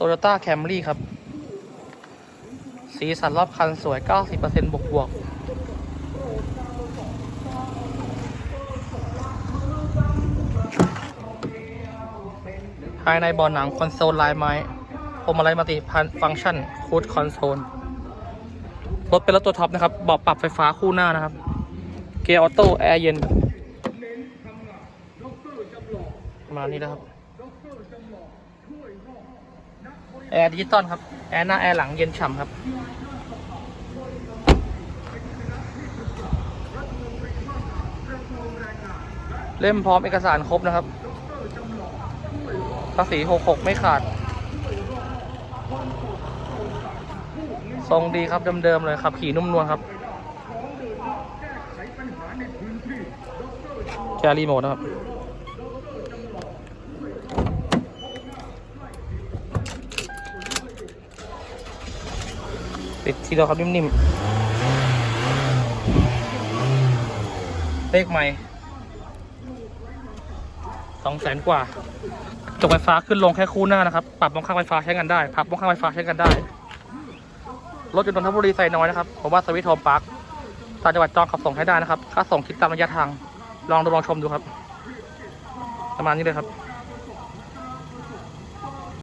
โตโยต้าแคมรี่ครับ สีสันรอบคันสวย 90%บวกบวกภายในบอหนังคอนโซลลายไม้พวงมาลัยมัลติพันฟังก์ชันคูดคอนโซลรถเป็นรถตัวท็อปนะครับเบาะปรับไฟฟ้าคู่หน้านะครับ เกียร์ออโต้แอร์เย็น มานี้นะครับ แอร์ดิจิตอลครับ แอร์หน้าแอร์หลังเย็นฉ่ำครับ เล่มพร้อมเอกสารครบนะครับ ภาษี 66 ไม่ขาด ทรงดีครับเดิมๆเลยครับ ขี่นุ่มนวลครับแกรีโมทนะครับ ติดทีเดียวครับนิ่มๆเลขใหม่สองแสนกว่าจกไฟฟ้าขึ้นลงแค่คู่หน้านะครับ ปรับมองข้างไฟฟ้าใช้งานได้พับมองข้างไฟฟ้าใช้งานได้รถอยู่นนทบุรีไซน้อยนะครับผมว่าสวิตโฮมพาร์คต่างจังหวัดจองขับส่งให้ได้นะครับ ค่าส่งคิดตามระยะทาง ลองดูลองชมดูครับ ประมาณนี้เลยครับ